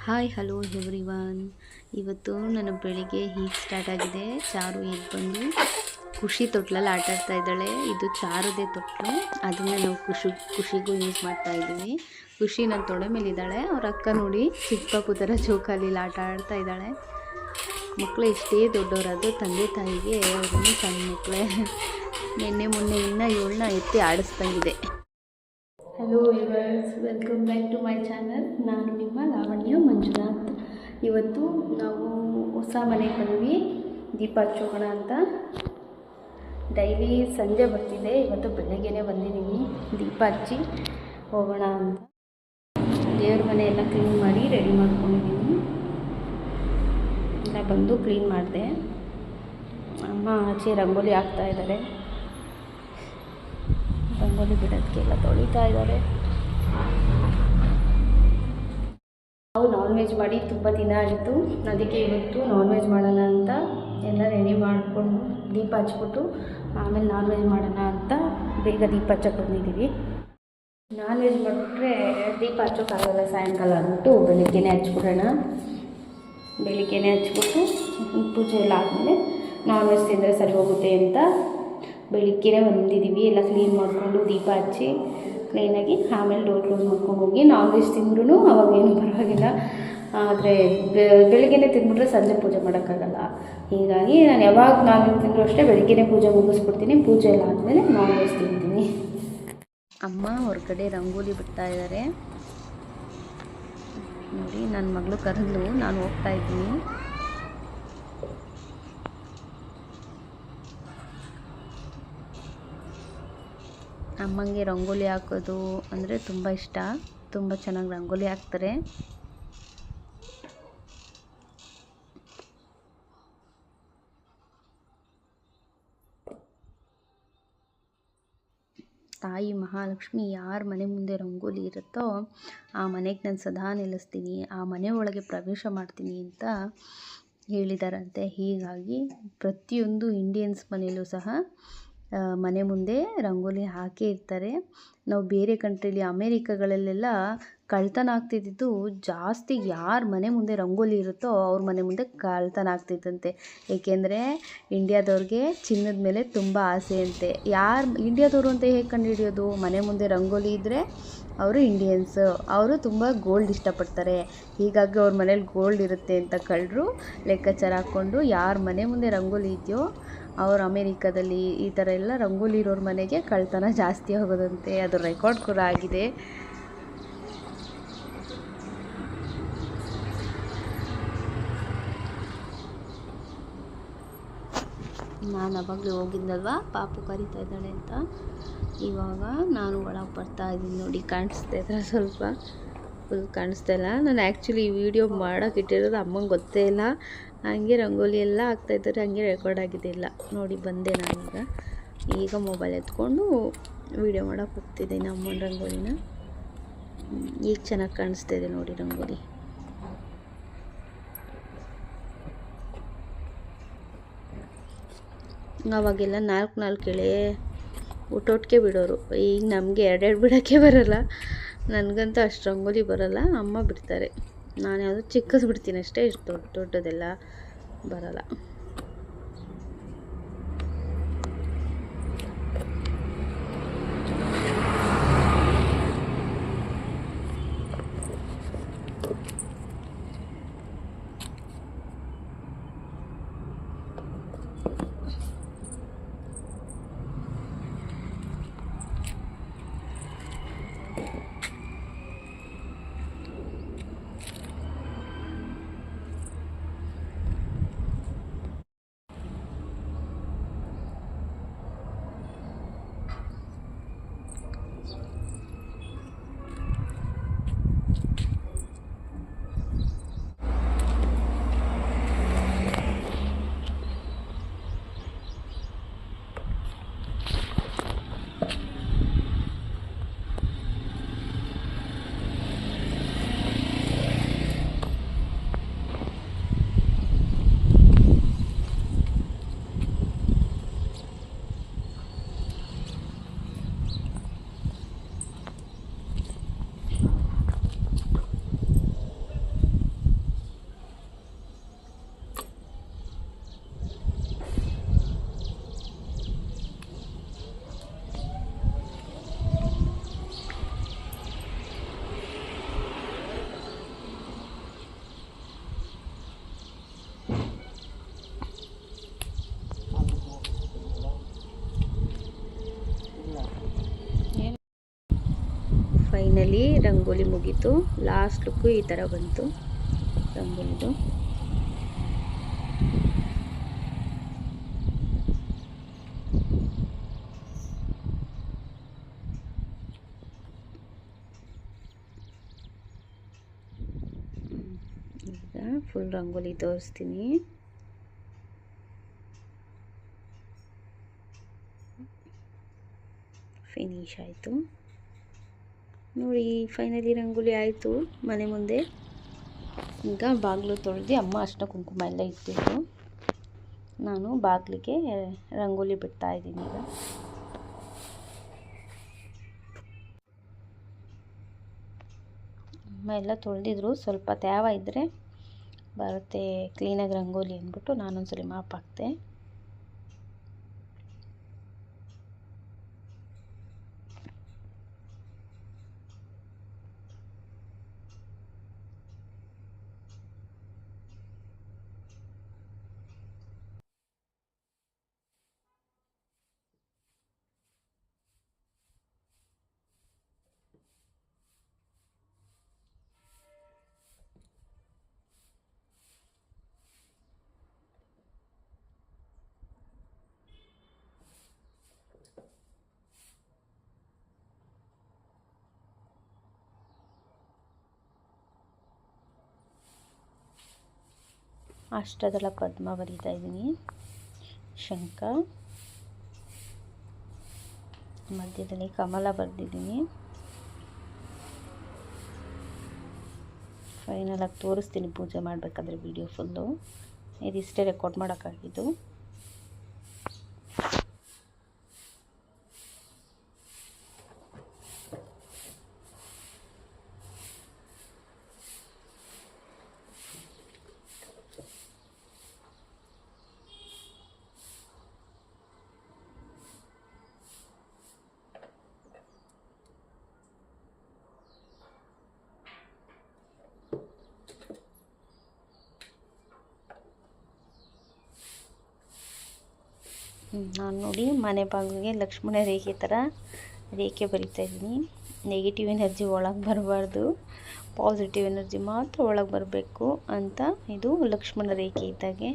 Hi hello every one ಇವತ್ತು ನನ್ನ ಬೆಳಿಗ್ಗೆ ಹೀಗೆ ಸ್ಟಾರ್ಟ್ ಆಗಿದೆ. ಚಾರು ಎದ್ದು ಬಂದು ಖುಷಿ ತೊಟ್ಲಲ್ಲಿ ಆಟ ಆಡ್ತಾ ಇದ್ದಾಳೆ. ಇದು ಚಾರದೇ ತೊಟ್ಲು. ಅದನ್ನ ನಾವು ಖುಷಿ, ಖುಷಿಗೂ ಯೂಸ್ ಮಾಡ್ತಾ ಇದ್ದೀವಿ. ಖುಷಿ ನನ್ನ ತೊಡೆ ಮೇಲೆ ಇದ್ದಾಳೆ. ಅವ್ರ ಅಕ್ಕ ನೋಡಿ ಚಿಕ್ಕ ಪಾಪು ಥರ ಜೋಕಾಲಿಲಿ ಆಟ ಆಡ್ತಾ ಇದ್ದಾಳೆ. ಮಕ್ಕಳು ಎಷ್ಟೇ ದೊಡ್ಡವರಾದ್ರು ತಂದೆ ತಾಯಿಗೆ ಅವ್ರನ್ನು ಸಣ್ಣ ಮಕ್ಕಳೇ ನಿನ್ನೆ, ಮೊನ್ನೆ ಇನ್ನೂ ಏಳನ್ನ ಎತ್ತಿ ಆಡಿಸ್ದಂಗಿದೆ hello viewers welcome back to my channel ನಾನು ನಿಮ್ಮ ಲಾವಣ್ಯ ಮಂಜುನಾಥ್. ಇವತ್ತು ನಾವು ಹೊಸ ಮನೆಗೆ ಬಂದ್ವಿ. ದೀಪ ಹಚ್ಚೋಣ ಅಂತ. ಡೈಲಿ ಸಂಜೆ ಬರ್ತಿದ್ದೆ ಇವತ್ತು ಬೆಳಗ್ಗೆನೇ ಬಂದಿದ್ದೀನಿ ದೀಪ ಹಚ್ಚಿ ಹೋಗೋಣ ಅಂತ. ದೇವ್ರ ಮನೆ ಎಲ್ಲ ಕ್ಲೀನ್ ಮಾಡಿ ರೆಡಿ ಮಾಡ್ಕೊಂಡಿದ್ದೀನಿ ಎಲ್ಲ ಬಂದು ಕ್ಲೀನ್ ಮಾಡಿದೆ. ಅಮ್ಮ ಆಚೆ ರಂಗೋಲಿ ಹಾಕ್ತಾ ಇದ್ದಾರೆ ರಂಗೋಲಿ ಬಿಡೋದಕ್ಕೆಲ್ಲ ತೊಳಿತಾ ಇದ್ದಾರೆ. ನಾವು ನಾನ್ ವೆಜ್ ಮಾಡಿ ತುಂಬ ದಿನ ಆಯಿತು. ಅದಕ್ಕೆ ಇವತ್ತು ನಾನ್ ವೆಜ್ ಮಾಡೋಣ ಅಂತ ಎಲ್ಲ ರೆಡಿ ಮಾಡಿಕೊಂಡು ದೀಪ ಹಚ್ಬಿಟ್ಟು ಆಮೇಲೆ ನಾನ್ ವೆಜ್ ಮಾಡೋಣ ಅಂತ ಬೇಗ ದೀಪ ಹಚ್ಚಕ್ಕೆ ಬಂದಿದ್ದೀವಿ. ನಾನ್ ವೆಜ್ ಮಾಡಿಬಿಟ್ರೆ ದೀಪ ಹಚ್ಚೋಕ್ಕಾಗಲ್ಲ ಸಾಯಂಕಾಲ ಅಂದ್ಬಿಟ್ಟು ಬೆಳಿಗ್ಗೆನೆ ಹಚ್ಬಿಡೋಣ. ಬೆಳಿಗ್ಗೆನೇ ಹಚ್ಬಿಟ್ಟು ಪೂಜೆ ಎಲ್ಲ ಆದಮೇಲೆ ನಾನ್ ವೆಜ್ ತಿಂದರೆ ಸರಿ ಹೋಗುತ್ತೆ ಅಂತ ಬೆಳಿಗ್ಗೆನೇ ಬಂದಿದ್ದೀವಿ ಎಲ್ಲ ಕ್ಲೀನ್ ಮಾಡಿಕೊಂಡು ದೀಪ ಹಚ್ಚಿ ಕ್ಲೀನಾಗಿ ಆಮೇಲೆ ಡೋರ್ ಕ್ಲೋಸ್ ಮಾಡ್ಕೊಂಡು ಹೋಗಿ ನಾನ್ ವೆಜ್ ತಿಂದ್ರೂ ಅವಾಗೇನು ಪರವಾಗಿಲ್ಲ. ಆದರೆ ಬೆಳಿಗ್ಗೆನೇ ತಿಂದ್ಬಿಟ್ರೆ ಸಂಜೆ ಪೂಜೆ ಮಾಡೋಕ್ಕಾಗಲ್ಲ. ಹೀಗಾಗಿ ನಾನು ಯಾವಾಗ ನಾನ್ ವೆಜ್ ತಿಂದರೂ ಅಷ್ಟೇ ಬೆಳಿಗ್ಗೆನೇ ಪೂಜೆ ಮುಗಿಸ್ಬಿಡ್ತೀನಿ. ಪೂಜೆ ಎಲ್ಲ ಆದಮೇಲೆ ನಾನ್ ವೆಜ್ ತಿಂತೀನಿ. ಅಮ್ಮ ಹೊರಗಡೆ ರಂಗೋಲಿ ಬಿಡ್ತಾ ಇದ್ದಾರೆ ನೋಡಿ ನನ್ನ ಮಗಳು ಕರೆದ್ಲು. ನಾನು ಹೋಗ್ತಾ ಇದ್ದೀನಿ. ಅಮ್ಮಂಗೆ ರಂಗೋಲಿ ಹಾಕೋದು ಅಂದರೆ ತುಂಬ ಇಷ್ಟ. ತುಂಬ ಚೆನ್ನಾಗಿ ರಂಗೋಲಿ ಹಾಕ್ತಾರೆ. ತಾಯಿ ಮಹಾಲಕ್ಷ್ಮಿ ಯಾರ ಮನೆ ಮುಂದೆ ರಂಗೋಲಿ ಇರುತ್ತೋ ಆ ಮನೆಗೆ ನಾನು ಸದಾ ನಿಲ್ಲಿಸ್ತೀನಿ ಆ ಮನೆ ಒಳಗೆ ಪ್ರವೇಶ ಮಾಡ್ತೀನಿ ಅಂತ ಹೇಳಿದಾರಂತೆ. ಹೀಗಾಗಿ ಪ್ರತಿಯೊಂದು ಇಂಡಿಯನ್ಸ್ ಮನೆಯಲ್ಲೂ ಸಹ ಮನೆ ಮುಂದೆ ರಂಗೋಲಿ ಹಾಕೇ ಇರ್ತಾರೆ. ನಾವು ಬೇರೆ ಕಂಟ್ರೀಲಿ, ಅಮೇರಿಕಾಗಳಲ್ಲೆಲ್ಲ ಕಳ್ತನ ಆಗ್ತಿದ್ದಿದ್ದು ಜಾಸ್ತಿ ಯಾರ ಮನೆ ಮುಂದೆ ರಂಗೋಲಿ ಇರುತ್ತೋ ಅವ್ರ ಮನೆ ಮುಂದೆ ಕಳ್ತನ ಆಗ್ತಿತ್ತಂತೆ. ಏಕೆಂದರೆ ಇಂಡಿಯಾದವ್ರಿಗೆ ಚಿನ್ನದ ಮೇಲೆ ತುಂಬ ಆಸೆ ಅಂತೆ. ಯಾರು ಇಂಡಿಯಾದವರು ಅಂತ ಹೇಗೆ ಕಂಡುಹಿಡಿಯೋದು? ಮನೆ ಮುಂದೆ ರಂಗೋಲಿ ಇದ್ದರೆ ಅವರು ಇಂಡಿಯನ್ಸ್, ಅವರು ತುಂಬ ಗೋಲ್ಡ್ ಇಷ್ಟಪಡ್ತಾರೆ. ಹೀಗಾಗಿ ಅವ್ರ ಮನೇಲಿ ಗೋಲ್ಡ್ ಇರುತ್ತೆ ಅಂತ ಕಳ್ಳರು ಲೆಕ್ಕಾಚಾರ ಹಾಕ್ಕೊಂಡು ಯಾರ ಮನೆ ಮುಂದೆ ರಂಗೋಲಿ ಇದೆಯೋ ಅವ್ರು ಅಮೇರಿಕದಲ್ಲಿ ಈ ಥರ ಎಲ್ಲ ರಂಗೋಲಿ ಇರೋರ ಮನೆಗೆ ಕಳ್ತನ ಜಾಸ್ತಿ ಆಗೋದಂತೆ. ಅದು ರೆಕಾರ್ಡ್ ಕೂಡ ಆಗಿದೆ. ನಾನು ಅವಾಗಲೇ ಹೋಗಿದ್ದಲ್ವಾ ಪಾಪು ಕರಿತಾ ಇದ್ದಾಳೆ ಅಂತ. ಇವಾಗ ನಾನು ಒಳಗೆ ಬರ್ತಾ ಇದ್ದೀನಿ ನೋಡಿ, ಕಾಣಿಸ್ತಾ ಇದ್ರೆ ಸ್ವಲ್ಪ? ಫುಲ್ ಕಾಣಿಸ್ತಾ ಇಲ್ಲ. ನಾನು ಆ್ಯಕ್ಚುಲಿ ಈ ವಿಡಿಯೋ ಮಾಡೋಕೆ ಇಟ್ಟಿರೋದು ಅಮ್ಮಂಗೆ ಗೊತ್ತೇ ಇಲ್ಲ. ಹಂಗೆ ರಂಗೋಲಿ ಎಲ್ಲ ಆಗ್ತಾಯಿದ್ದಾರೆ ಹಂಗೆ ರೆಕಾರ್ಡ್ ಆಗಿದ್ದಿಲ್ಲ ನೋಡಿ, ಬಂದೆ ನಾನೀಗ. ಈಗ ಮೊಬೈಲ್ ಎತ್ಕೊಂಡು ವಿಡಿಯೋ ಮಾಡೋಕೆ ಹೋಗ್ತಿದ್ದೀನಿ ಅಮ್ಮನ ರಂಗೋಲಿನ. ಈಗ ಚೆನ್ನಾಗಿ ಕಾಣಿಸ್ತಾ ಇದೆ ನೋಡಿ ರಂಗೋಲಿ. ಅವಾಗೆಲ್ಲ ನಾಲ್ಕು ನಾಲ್ಕು ಎಳೆ ಊಟೋಟ್ಕೆ ಬಿಡೋರು. ಈಗ ನಮಗೆ ಎರಡೆರಡು ಬಿಡೋಕ್ಕೆ ಬರಲ್ಲ. ನನಗಂತೂ ಅಷ್ಟು ರಂಗೋಲಿ ಬರಲ್ಲ. ಅಮ್ಮ ಬಿಡ್ತಾರೆ. ನಾನು ಯಾವುದು ಚಿಕ್ಕದು ಬಿಡ್ತೀನಿ ಅಷ್ಟೇ ಇಷ್ಟು ದೊಡ್ಡ ದೊಡ್ಡದೆಲ್ಲ ಬರಲ್ಲ. ಫೈನಲಿ ರಂಗೋಲಿ ಮುಗೀತು. ಲಾಸ್ಟ್ ಲುಕ್ಕು ಈ ಥರ ಬಂತು. ರಂಗೋಲಿದು. ಈಗ ಫುಲ್ ರಂಗೋಲಿ ತೋರಿಸ್ತೀನಿ. ಫಿನಿಶ್ ಆಯಿತು. ನೋಡಿ ಫೈನಲಿ ರಂಗೋಲಿ ಆಯಿತು. ಮನೆ ಮುಂದೆ. ಈಗ ಬಾಗಿಲು ತೊಳೆದು ಅಮ್ಮ ಅಷ್ಟ ಕುಂಕುಮ ಎಲ್ಲ ಇಟ್ಟಿದ್ದು ನಾನು ಬಾಗಿಲಿಗೆ ರಂಗೋಲಿ ಬಿಡ್ತಾ ಇದ್ದೀನಿ ಈಗ. ಅಮ್ಮ ಎಲ್ಲ ತೊಳೆದಿದ್ರು. ಸ್ವಲ್ಪ ತ್ಯಾವ ಇದ್ದರೆ ಬರುತ್ತೆ ಕ್ಲೀನಾಗಿ ರಂಗೋಲಿ ಅಂದ್ಬಿಟ್ಟು ನಾನೊಂದ್ಸಲಿ ಮಾಪ್ ಹಾಕ್ತೆ. ಅಷ್ಟದಳ ಪದ್ಮ ಬರಿತಾ ಇದ್ದೀನಿ. ಶಂಖ ಮಧ್ಯದಲ್ಲಿ ಕಮಲ ಬರೆದಿದ್ದೀನಿ. ಫೈನಲಾಗಿ ತೋರಿಸ್ತೀನಿ ಪೂಜೆ ಮಾಡಬೇಕಾದ್ರೆ ವಿಡಿಯೋ ಫುಲ್ಲು ಇದಿಷ್ಟೇ ರೆಕಾರ್ಡ್ ಮಾಡೋಕ್ಕಾಗಿದ್ದು. ನಾನು ನೋಡಿ ಮನೆ ಬಾಗಿಲಿಗೆ ಲಕ್ಷ್ಮಣ ರೇಖೆ ಥರ ರೇಖೆ ಬರಿತಾ ಇದ್ದೀನಿ. ನೆಗೆಟಿವ್ ಎನರ್ಜಿ ಒಳಗೆ ಬರಬಾರ್ದು. ಪಾಸಿಟಿವ್ ಎನರ್ಜಿ ಮಾತ್ರ ಒಳಗೆ ಬರಬೇಕು ಅಂತ ಇದು ಲಕ್ಷ್ಮಣ ರೇಖೆ ಇದ್ದಾಗೆ.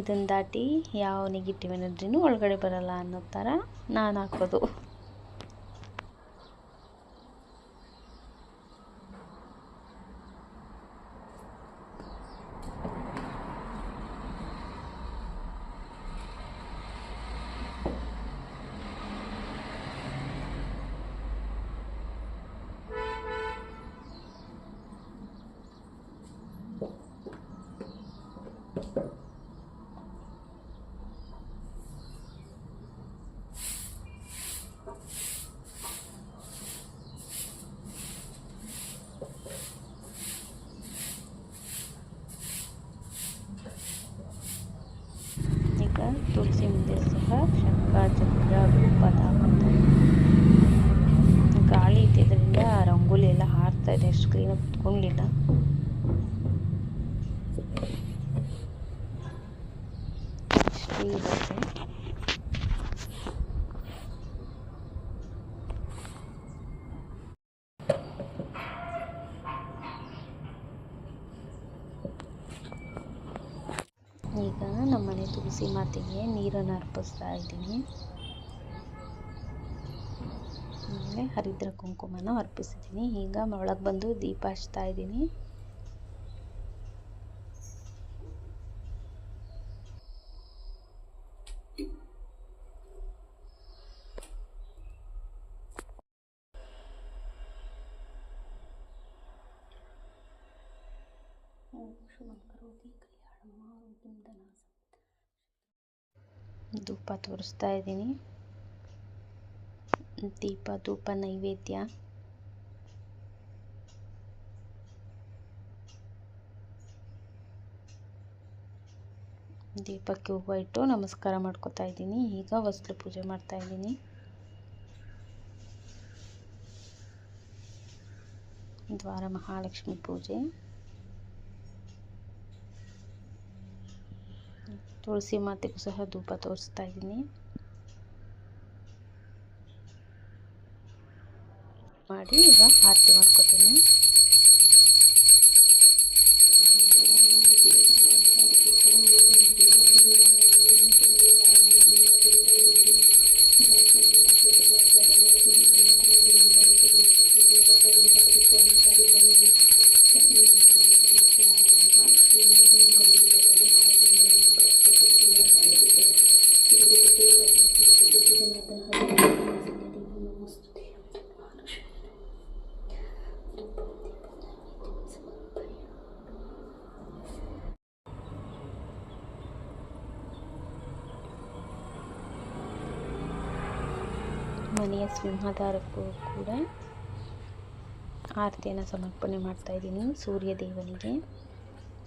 ಇದನ್ನು ದಾಟಿ ಯಾವ ನೆಗೆಟಿವ್ ಎನರ್ಜಿನೂ ಒಳಗಡೆ ಬರಲ್ಲ ಅನ್ನೋ ಥರ ನಾನು ಹಾಕೋದು ತುಳಸಿ ಮುಂದೆ ಸಹ ಶಂಖ ಚಕ್ರ ಪದ ಗಾಳಿ ಇದ್ದಿದ್ದರಿಂದ ರಂಗೋಲಿ ಎಲ್ಲ ಹಾರ್ತಾ ಇದೆ ಅಷ್ಟು ಕ್ಲೀನಾಗಿ ಕುತ್ಕೊಂಡಿಲ್ಲ ಈಗ ನಮ್ಮನೆ ತುಳಸಿ ಮಾತೆಗೆ ನೀರನ್ನು ಅರ್ಪಿಸ್ತಾ ಇದ್ದೀನಿ. ಆಮೇಲೆ ಹರಿದ್ರ ಕುಂಕುಮನ ಅರ್ಪಿಸಿದ್ದೀನಿ. ಈಗ ಒಳಗೆ ಬಂದು ದೀಪ ಹಚ್ತಾ ಇದ್ದೀನಿ. ಧೂಪ ತೋರಿಸ್ತಾ ಇದ್ದೀನಿ. ದೀಪ, ಧೂಪ, ನೈವೇದ್ಯ. ದೀಪಕ್ಕೆ ಹೂವ ಇಟ್ಟು ನಮಸ್ಕಾರ ಮಾಡ್ಕೋತಾ ಇದ್ದೀನಿ. ಈಗ ಹೊಸ್ಲು ಪೂಜೆ ಮಾಡ್ತಾ ಇದ್ದೀನಿ. ದ್ವಾರ ಮಹಾಲಕ್ಷ್ಮಿ ಪೂಜೆ. ತುಳಸಿ ಮಾತೆಗೂ ಸಹ ಧೂಪ ತೋರಿಸ್ತಾ ಇದ್ದೀನಿ ಮಾಡಿ ಈಗ ಆರತಿ ಮಾಡ್ಕೊತೀನಿ ಮನೆಯ ಸಿಂಹದಾರಕ್ಕೂ ಕೂಡ ಆರತಿಯನ್ನು ಸಮರ್ಪಣೆ ಮಾಡ್ತಾ ಇದ್ದೀನಿ ಸೂರ್ಯ ದೇವನಿಗೆ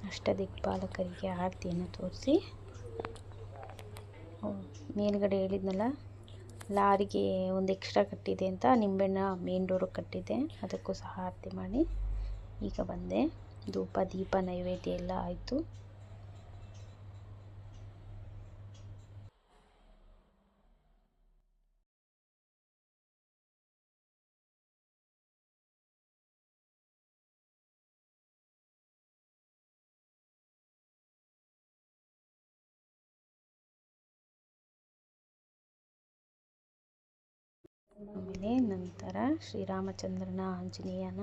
ಅಷ್ಟದಿಕ್ಪಾಲಕರಿಗೆ ಆರತಿಯನ್ನು ತೋರಿಸಿ. ಮೇಲ್ಗಡೆ ಹೇಳಿದ್ನಲ್ಲ, ಲಾರಿಗೆ ಒಂದು ಎಕ್ಸ್ಟ್ರಾ ಕಟ್ಟಿದೆ ಅಂತ, ನಿಂಬೆಹಣ್ಣ ಮೇನ್ ಡೋರಿಗೆ ಕಟ್ಟಿದೆ, ಅದಕ್ಕೂ ಸಹ ಆರತಿ ಮಾಡಿ. ಈಗ ಬಂದೆ. ಧೂಪ, ದೀಪ, ನೈವೇದ್ಯ ಎಲ್ಲ ಆಯಿತು. ಆಮೇಲೆ ನಂತರ ಶ್ರೀರಾಮಚಂದ್ರನ ಆಂಜನೇಯನ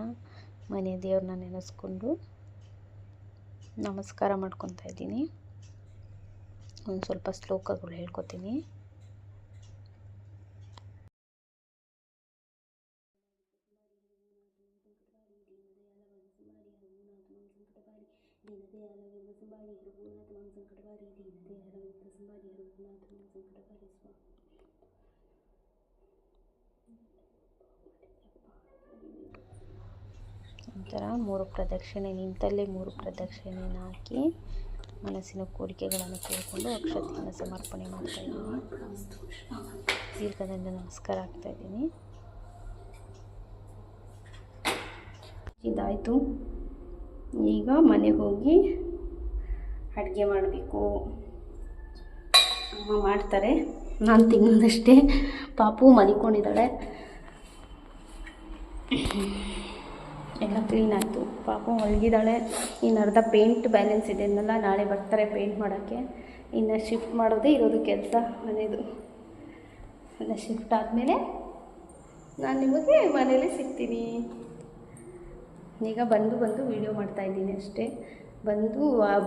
ಮನೆ ದೇವ್ರನ್ನ ನೆನೆಸ್ಕೊಂಡು ನಮಸ್ಕಾರ ಮಾಡ್ಕೊತಾ ಇದ್ದೀನಿ. ಒಂದು ಸ್ವಲ್ಪ ಶ್ಲೋಕಗಳು ಹೇಳ್ಕೊತೀನಿ. ನಂತರ ಮೂರು ಪ್ರದಕ್ಷಿಣೆ, ನಿಂತಲ್ಲೇ ಮೂರು ಪ್ರದಕ್ಷಿಣೆಯನ್ನು ಹಾಕಿ ಮನಸ್ಸಿನ ಕೋರಿಕೆಗಳನ್ನು ಕೇಳಿಕೊಂಡು ಅಕ್ಷತೆಯನ್ನು ಸಮರ್ಪಣೆ ಮಾಡ್ತಾ ಇದ್ದೀನಿ. ದೀರ್ಘದಿಂದ ನಮಸ್ಕಾರ ಆಗ್ತಾ ಇದ್ದೀನಿ. ಇದಾಯಿತು. ಈಗ ಮನೆಗೆ ಹೋಗಿ ಅಡುಗೆ ಮಾಡಬೇಕು. ಅಮ್ಮ ಮಾಡ್ತಾರೆ. ನಾನು ತಿನ್ನೋದಷ್ಟೇ. ಪಾಪು ಮಲಿಕೊಂಡಿದ್ದಾಳೆ. ಎಲ್ಲ ಕ್ಲೀನ್ ಆಯಿತು ಪಾಪ ಮಲಗಿದ್ದಾಳೆ ಇನ್ನು ಅರ್ಧ ಪೇಂಟ್ ಬ್ಯಾಲೆನ್ಸ್ ಇದೆ. ನಾಳೆ ಬರ್ತಾರೆ ಪೇಂಟ್ ಮಾಡೋಕ್ಕೆ. ಇನ್ನು ಶಿಫ್ಟ್ ಮಾಡೋದೇ ಇರೋದು ಕೆಲಸ ಮನೇದು. ಎಲ್ಲ ಶಿಫ್ಟ್ ಆದಮೇಲೆ ನಾನು ನಿಮಗೆ ಮನೇಲಿ ಸಿಗ್ತೀನಿ. ಈಗ ಬಂದು ಬಂದು ವೀಡಿಯೋ ಮಾಡ್ತಾಯಿದ್ದೀನಿ ಅಷ್ಟೇ. ಬಂದು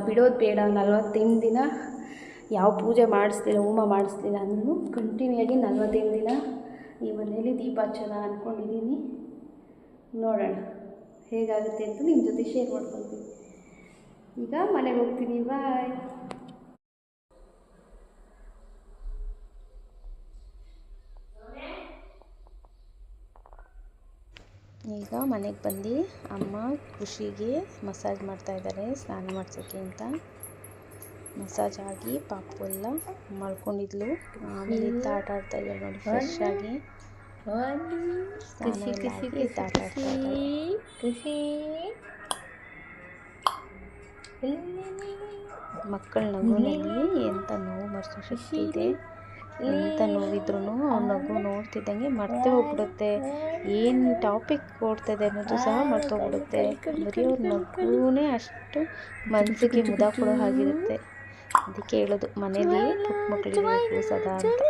ಬಿಡೋದು ಬೇಡ. ನಲ್ವತ್ತೈದು ದಿನ ಯಾವ ಪೂಜೆ ಮಾಡಿಸ್ತಿಲ್ಲ ಹೋಮ ಮಾಡಿಸ್ತಿಲ್ಲ ಅಂದ್ರೂ ಕಂಟಿನ್ಯೂ ಆಗಿ ನಲ್ವತ್ತೈದು ದಿನ ಈ ಮನೇಲಿ ದೀಪಾಚನ ಅಂದ್ಕೊಂಡಿದ್ದೀನಿ ನೋಡೋಣ. ಹೇಗಾಗುತ್ತೆ ಅಂತ ನಿಮ್ಮ ಜೊತೆ ಶೇರ್ ಮಾಡ್ಕೊತೀನಿ. ಈಗ ಮನೆಗೆ ಹೋಗ್ತೀನಿ ಬಾಯ್ ಈಗ ಮನೆಗೆ ಬಂದು ಅಮ್ಮ ಖುಷಿಗೆ ಮಸಾಜ್ ಮಾಡ್ತಾ ಇದ್ದಾರೆ ಸ್ನಾನ ಮಾಡ್ಸೋಕ್ಕೆ ಅಂತ. ಮಸಾಜ್ ಆಗಿ ಪಾಪು ಎಲ್ಲ ಮಲ್ಕೊಂಡಿದ್ಲು. ಆಮೇಲೆ ಆಟ ಆಡ್ತಾ ನೋಡಿ ಫ್ರೆಶ್ ಆಗಿ. ಸ್ನಾನ ಕೃಷಿ ಕೃಷಿ ಕೃಷಿ ಕೃಷಿ ಖುಷಿ ಮಕ್ಕಳ ನಗುನಲ್ಲಿ ಎಂಥ ನೋವು ಮರೆಸೋ ಶಕ್ತಿ ಇದೆ. ಎಂಥ ನೋವಿದ್ರೂ ಅವ್ರ ನಗು ನೋಡ್ತಿದ್ದಂಗೆ ಮರ್ತೇ ಹೋಗ್ಬಿಡುತ್ತೆ. ಏನು ಟಾಪಿಕ್ ಕೊಡ್ತದೆ ಅನ್ನೋದು ಸಹ ಮರ್ತೋಗ್ಬಿಡುತ್ತೆ ಬರೀ ಅವ್ರ ನಗುನೇ ಅಷ್ಟು ಮನಸ್ಸಿಗೆ ಮುದ ಕೊಡೋ ಹಾಗಿರುತ್ತೆ. ಅದಕ್ಕೆ ಹೇಳೋದು ಮನೇಲಿ ಪುಟ್ಟ ಮಕ್ಕಳಿಗೆ ಸದಾ ಅಂತ.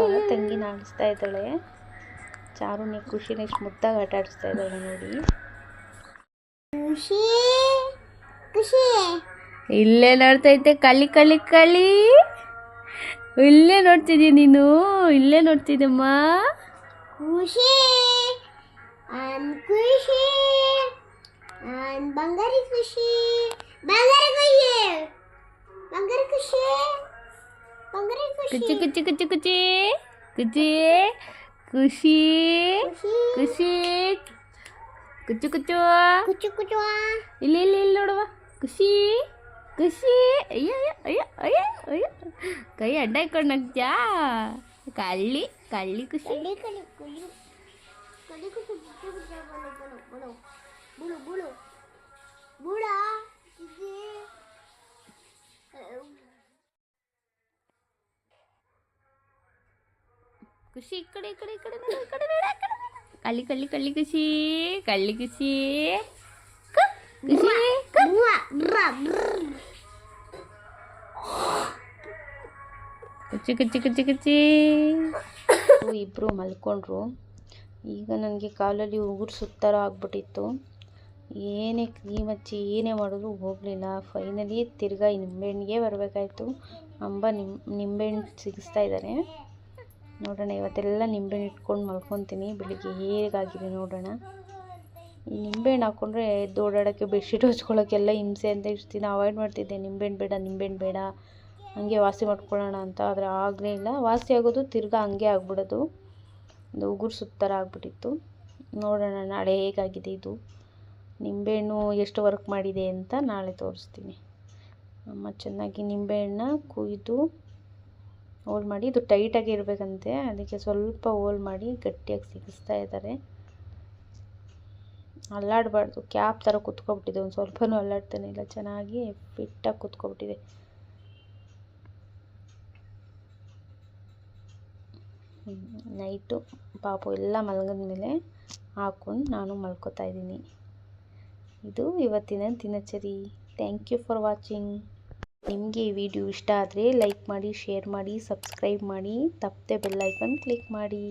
ಅಕ್ಕ ತಂಗಿನ ಆಡಿಸ್ತಾ ಇದ್ದಾಳೆ. ಚಾರುನಿ ಖುಷಿನ ಎಷ್ಟು ಮುದ್ದಾಗಿ ಆಟ ಆಡಿಸ್ತಾ ಇದ್ದಾಳೆ ನೋಡಿ. ಖುಷಿ ನೋಡ್ತಾ ಇದ್ದೆ ಕಲಿ ಕಲಿ ಕಲಿ. ಕಳಿ ಇಲ್ಲೇ ನೋಡ್ತಿದ್ಯ ನೀನು ಇಲ್ಲೇ ನೋಡ್ತಿದ್ದಮ್ಮ. ಖುಷಿ ಖುಷಿ ಬಂಗಾರಿ ಖುಷಿ. ಬಂಗಾರಿ ಖುಷಿ ಬಂಗಾರಿ ಖುಷಿ. ಬಂಗಾರಿ ಖುಷಿ ಕುಚ್ಚಿ ಕುಚ್ಚಿ ಕುಚ್ಚಿ ಕುಚ್ಚಿ ಕುಚ್ಚಿ ಖುಷಿ ಖುಷಿ ಕುಚ್ಚು ಕುಚ್ಚು ಕುಚ್ಚು ಕುಚ್ಚು ಇಲ್ಲಿ ಇಲ್ಲಿ ಇಲ್ಲಿ ನೋಡುವ ಖುಷಿ ಖುಷಿ ಅಯ್ಯ ಅಯ್ಯ ಅಯ್ಯ ಅಯ್ಯ ಕೈ ಅಡ್ಡ ಇಟ್ಕೊಂಡು ನಗ್ತ್ಯಾ ಕಳ್ಳಿ ಕಳ್ಳಿ ಖುಷಿ ಕಲಿ ಕಲಿ ಕುಲಿ ಕಲಿ ಕುಚ್ಚು ಕುಚ್ಚು ಕುಚ್ಚು ಬಳು ಬಳು ಬಳು ಬುಳು ಬುಳು ಬುಳ ಇದು ಖುಷಿ ಈ ಕಡೆ ಈ ಕಡೆ ಈ ಕಡೆ. ಕಳ್ಳಿ ಕಳ್ಳಿ ಕಳ್ಳಿ ಖುಷಿ ಕಳ್ಳಿ ಖುಷಿ. ಖುಷಿ. ಕುಚ್ಚಿ ಕುಚ್ಚಿ ಕುಚ್ಚಿ ಕುಚ್ಚಿ ಇಬ್ಬರು ಮಲ್ಕೊಂಡ್ರು. ಈಗ ನನಗೆ ಕಾಲಲ್ಲಿ ಉಗುರು ಸುತ್ತಾರ ಆಗ್ಬಿಟ್ಟಿತ್ತು. ಏನೇ ಕ್ರೀಮ್ ಹಚ್ಚಿ ಏನೇ ಮಾಡಿದ್ರು ಹೋಗಲಿಲ್ಲ. ಫೈನಲಿ ತಿರ್ಗಾ ನಿಂಬೆಹಣ್ಣಿಗೆ ಬರಬೇಕಾಯ್ತು. ಅಂಬ ನಿಮ್ ನಿಂಬೆಹಣ್ಣು ಸಿಗಿಸ್ತಾ ಇದ್ದಾರೆ ನೋಡೋಣ, ಇವತ್ತೆಲ್ಲ ನಿಂಬೆಹಣ್ಣು ಇಟ್ಕೊಂಡು ಮಲ್ಕೊತೀನಿ. ಬೆಳಿಗ್ಗೆ ಹೇಗಾಗಿದೆ ನೋಡೋಣ. ಈ ನಿಂಬೆಹಣ್ಣು ಹಾಕ್ಕೊಂಡ್ರೆ ಎದ್ದು ಓಡಾಡೋಕ್ಕೆ ಬೆಡ್ಶೀಟ್ ಹೊಚ್ಕೊಳ್ಳೋಕ್ಕೆಲ್ಲ ಹಿಂಸೆ ಅಂತ ಇಷ್ಟು ದಿನ ಅವಾಯ್ಡ್ ಮಾಡ್ತಿದ್ದೆ. ನಿಂಬೆಹಣ್ಣು ಬೇಡ ನಿಂಬೆಹಣ್ಣು ಬೇಡ. ಹಂಗೆ ವಾಸಿ ಮಾಡ್ಕೊಳ್ಳೋಣ ಅಂತ. ಆದರೆ ಆಗಲೇ ಇಲ್ಲ. ವಾಸಿ ಆಗೋದು ತಿರ್ಗಾ ಹಂಗೆ ಆಗ್ಬಿಡೋದು. ಒಂದು ಉಗುರು ಸುತ್ತರ ಆಗ್ಬಿಟ್ಟಿತ್ತು. ನೋಡೋಣ ನಾಳೆ ಹೇಗಾಗಿದೆ ಇದು. ನಿಂಬೆಹಣ್ಣು ಎಷ್ಟು ವರ್ಕ್ ಮಾಡಿದೆ ಅಂತ ನಾಳೆ ತೋರಿಸ್ತೀನಿ. ಅಮ್ಮ, ಚೆನ್ನಾಗಿ ನಿಂಬೆಹಣ್ಣನ್ನ ಕುಯ್ದು ಹೋಲ್ ಮಾಡಿ, ಇದು ಟೈಟಾಗಿ ಇರಬೇಕಂತೆ, ಅದಕ್ಕೆ ಸ್ವಲ್ಪ ಹೋಲ್ ಮಾಡಿ ಗಟ್ಟಿಯಾಗಿ ಸಿಗಿಸ್ತಾ ಇದ್ದಾರೆ. ಅಲ್ಲಾಡಬಾರ್ದು, ಕ್ಯಾಪ್ ಥರ ಕುತ್ಕೊಬಿಟ್ಟಿದೆ, ಒಂದು ಸ್ವಲ್ಪನೂ ಅಲ್ಲಾಡ್ತಾನೆ ಇಲ್ಲ, ಚೆನ್ನಾಗಿ ಫಿಟ್ಟಾಗಿ ಕುತ್ಕೊಬಿಟ್ಟಿದೆ. ನೈಟು ಪಾಪು ಎಲ್ಲ ಮಲಗಿದ ಮೇಲೆ ಹಾಕ್ಕೊಂಡು ನಾನು ಮಲ್ಕೋತಾ ಇದ್ದೀನಿ. ಇದು ಇವತ್ತಿನ ದಿನಚರಿ. ಥ್ಯಾಂಕ್ ಯು ಫಾರ್ ವಾಚಿಂಗ್ ನಿಮಗೆ ಈ ವಿಡಿಯೋ ಇಷ್ಟ ಆದರೆ ಲೈಕ್ ಮಾಡಿ, ಶೇರ್ ಮಾಡಿ, ಸಬ್ಸ್ಕ್ರೈಬ್ ಮಾಡಿ, ತಪ್ಪದೆ ಬೆಲ್ ಐಕನ್ ಕ್ಲಿಕ್ ಮಾಡಿ.